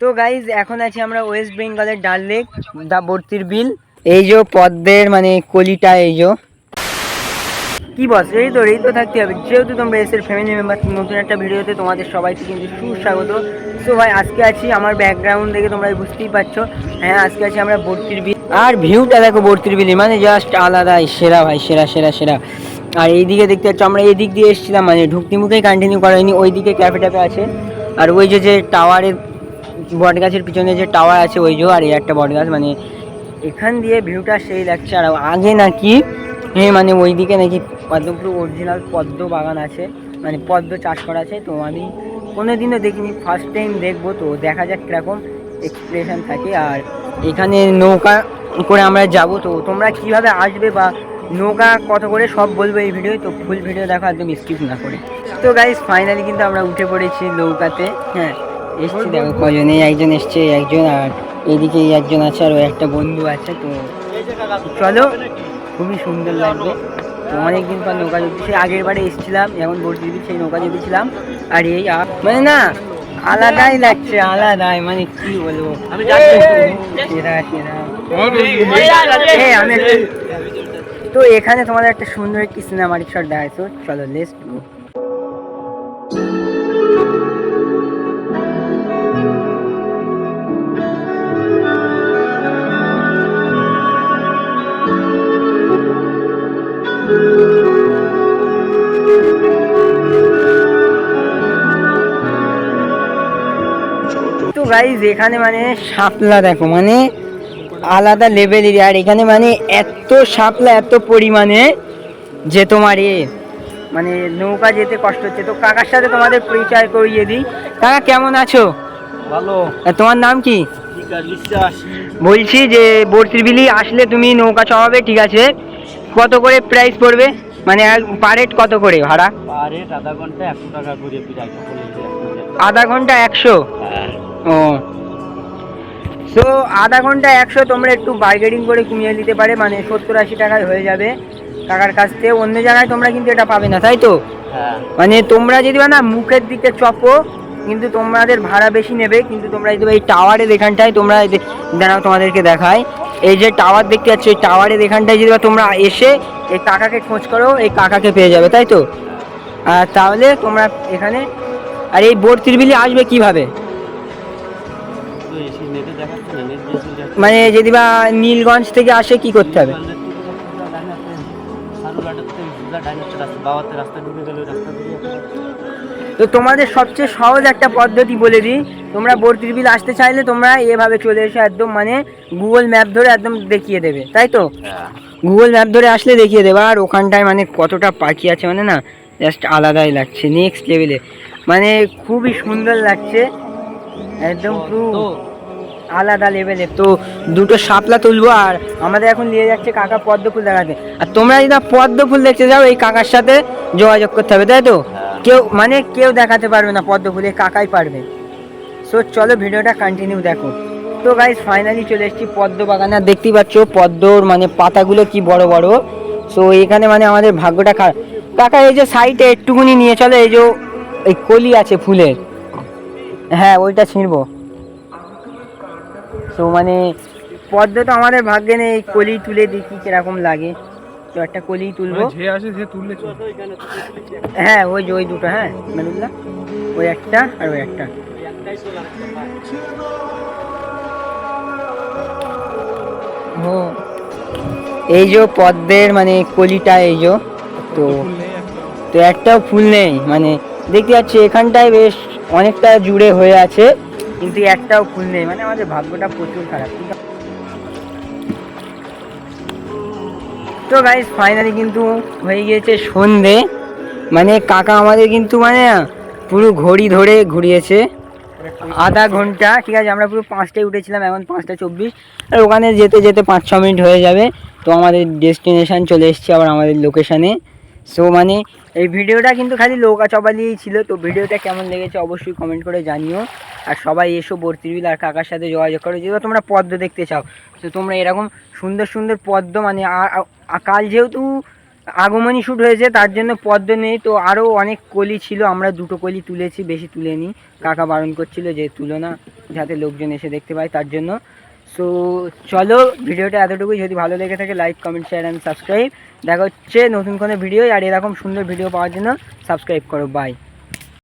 তো গাইজ এখন আছি আমরা ওয়েস্ট বেঙ্গলের ডাল লেক দা বর্তির বিল এই যে পদ্মের মানে কলিটা, এই যে। কি বস এই তো এই তো থাকতে হবে। যেহেতু তোমরা এসের ফ্যামিলি মেম্বার নতুন একটা ভিডিওতে তোমাদের সবাইকে কিন্তু সুস্বাগত। সো ভাই, আজকে আছি আমার ব্যাকগ্রাউন্ড দেখে তোমরা বুঝতেই পারছ। হ্যাঁ আজকে আছি আমরা বর্তির বিল আর ভিউটা দেখো বর্তির বিলি মানে জাস্ট আলাদাই সেরা ভাই, সেরা সেরা সেরা। আর এইদিকে দেখতে পাচ্ছ, আমরা এই দিক দিয়ে এসেছিলাম মানে ঢুকতি মুখেই কন্টিনিউ করা হয়নি ওই দিকে ক্যাফে ট্যাফে আছে। আর ওই যে যে টাওয়ারের বট গাছের পিছনে যে টাওয়ার আছে, ওই যে আর এই একটা বট গাছ মানে এখান দিয়ে ভিউটা সেই লাগছে। আর আগে নাকি, এ মানে ওইদিকে নাকি পদ্মপুর অরিজিনাল পদ্ম বাগান আছে মানে পদ্ম চাষ করা আছে। তো আমি কোনো দিনও দেখিনি ফার্স্ট টাইম দেখব। তো দেখা যাক কীরকম এক্সপ্রেশন থাকে। আর এখানে নৌকা করে আমরা যাব। তো তোমরা কীভাবে আসবে বা নৌকা কত করে, সব বলব এই ভিডিও তো ফুল ভিডিও দেখো, একদম স্কিপ না করে। তো গাইজ ফাইনালি কিন্তু আমরা উঠে পড়েছি নৌকাতে। হ্যাঁ এসছি দেখো কজন একজন এসছে একজন আর এদিকে একজন আছে আর একটা বন্ধু আছে তো চলো খুবই সুন্দর লাগবে। তো অনেকদিন পর নৌকা সেই আগের বারে এসেছিলাম যেমন ভর্তি সেই নৌকা চেপেছিলাম আর এই মানে না আলাদাই লাগছে আলাদাই মানে কি বলব? তো এখানে তোমাদের একটা সুন্দর একটি সিনেমাটিক শট দেখাইছো চলো লেটস গাইজ এখানে মানে শাপলা দেখো মানে আলাদা লেভেলের আর এখানে মানে এত শাপলা এত পরিমাণে যে তোমার এ মানে নৌকা যেতে কষ্ট হচ্ছে। তো কাকার সাথে তোমাদের পরিচয় করিয়ে দিই। কাকা কেমন আছো? ভালো। তোমার নাম কি? বলছি যে বর্তির বিলি আসলে তুমি নৌকা চালাবে ঠিক আছে? কত করে প্রাইস পড়বে? মানে পার হেড কত করে ভাড়া? পার হেড আধা ঘণ্টা একশো টাকা করে আধা ঘণ্টা একশো? ও। সো আধা ঘণ্টা একশো তোমরা একটু বার্গেনিং করে কমিয়ে দিতে পারে মানে সত্তর আশি টাকায় হয়ে যাবে কাকার কাছ থেকে। অন্য জায়গায় তোমরা কিন্তু এটা পাবে না তাই তো? হ্যাঁ। মানে তোমরা যদি বা না মুখের দিকে চপো কিন্তু তোমাদের ভাড়া বেশি নেবে কিন্তু তোমরা যদি এই টাওয়ারের এখানটায় তোমরা দাঁড়াও তোমাদেরকে দেখায় এই যে টাওয়ার দেখতে পাচ্ছ এই টাওয়ারের এখানটায় যদি তোমরা এসে এই কাকাকে খোঁজ করো এই কাকাকে পেয়ে যাবে তাই তো? আর তাহলে তোমরা এখানে আর এই বোর্ড ত্রিবিলি আসবে কীভাবে? মানে যদি বা নীলগঞ্জ থেকে আসে কি করতে হবে? বাবাতে রাস্তা ঢুকে গেল রাস্তা দিয়ে তো তোমাদের সবচেয়ে সহজ একটা পদ্ধতি বলে দিই। তোমরা বর্তির বিল আসতে চাইলে তোমরা এভাবে চলে এসে একদম মানে গুগল ম্যাপ ধরে একদম দেখিয়ে দেবে তাই তো? গুগল ম্যাপ ধরে আসলে দেখিয়ে দেবে আর ওখানটায় মানে কতটা পাখি আছে মানে না জাস্ট আলাদাই লাগছে নেক্সট লেভেলে মানে খুবই সুন্দর লাগছে। একদম পুরো আলাদা লেভেলে তো দুটো শাপলা তুলবো আর আমাদের এখন নিয়ে যাচ্ছে কাকা পদ্ম ফুল দেখাতে। আর তোমরা যদি পদ্ম ফুল দেখতে যাও এই কাকার সাথে যোগাযোগ করতে হবে তাই তো? হ্যাঁ। কেউ মানে কেউ দেখাতে পারবে না পদ্ম ফুল এই কাকাই পারবে। সো চলো ভিডিওটা কন্টিনিউ দেখো। তো গাইজ ফাইনালি চলে এসেছি পদ্ম বাগানে। আর দেখতেই পাচ্ছ পদ্মর মানে পাতাগুলো কি বড় বড়। সো এখানে মানে আমাদের ভাগ্যটা খারাপ। কাকা এই যে সাইডে একটুকুনি নিয়ে চলো এই যে এই কলি আছে ফুলের। হ্যাঁ ওইটা ছিঁড়বো তো মানে পদ্ম তো আমাদের ভাগ্যে নেই কলি তুলে দেখি কীরকম লাগে। তো একটা কলি তুলবো। যে আসে যে তুললে হ্যাঁ ওই যে ওই দুটো হ্যাঁ মেরুল্লাহ ওই একটা আর ওই একটা। ও এই যে পদ্মের মানে কলিটা এই যে তো তো একটাও ফুল নেই। মানে দেখতে যাচ্ছি এখানটায় বেশ অনেকটা জুড়ে হয়ে আছে, কিন্তু একটাও ফুল নেই। মানে আমাদের ভাগ্যটা প্রচুর খারাপ তো গাইজ ফাইনালি কিন্তু হয়ে গিয়েছে সন্ধে। মানে কাকা আমাদের কিন্তু মানে পুরো ঘড়ি ধরে ঘুরিয়েছে। আধা ঘণ্টা, ঠিক আছে? আমরা পুরো পাঁচটায় উঠেছিলাম, এখন পাঁচটা চব্বিশ। আর ওখানে যেতে যেতে পাঁচ ছ মিনিট হয়ে যাবে। তো আমাদের ডেস্টিনেশন চলে এসেছে আবার আমাদের লোকেশানে সো মানে এই ভিডিওটা কিন্তু খালি নৌকা চপালিয়েই ছিল। তো ভিডিওটা কেমন লেগেছে অবশ্যই কমেন্ট করে জানিও। আর সবাই এসো বর্তিবিল আর কাকার সাথে যোগাযোগ করো। যেহেতু তোমরা পদ্ম দেখতে চাও, তো তোমরা এরকম সুন্দর সুন্দর পদ্ম মানে কাল যেহেতু আগমনী শ্যুট হয়েছে, তার জন্য পদ্ম নেই। তো আরও অনেক কলি ছিল, আমরা দুটো কলি তুলেছি, বেশি তুলেনি। কাকা বারণ করছিল যে তুলো না, যাতে লোকজন এসে দেখতে পায়, তার জন্য। সো চলো ভিডিওটা এতটুকুই। যদি ভালো লেগে থাকে like comment share and subscribe দেখা হচ্ছে নতুন কোনো ভিডিও আর এরকম সুন্দর ভিডিও পাওয়ার জন্য সাবস্ক্রাইব করো। বাই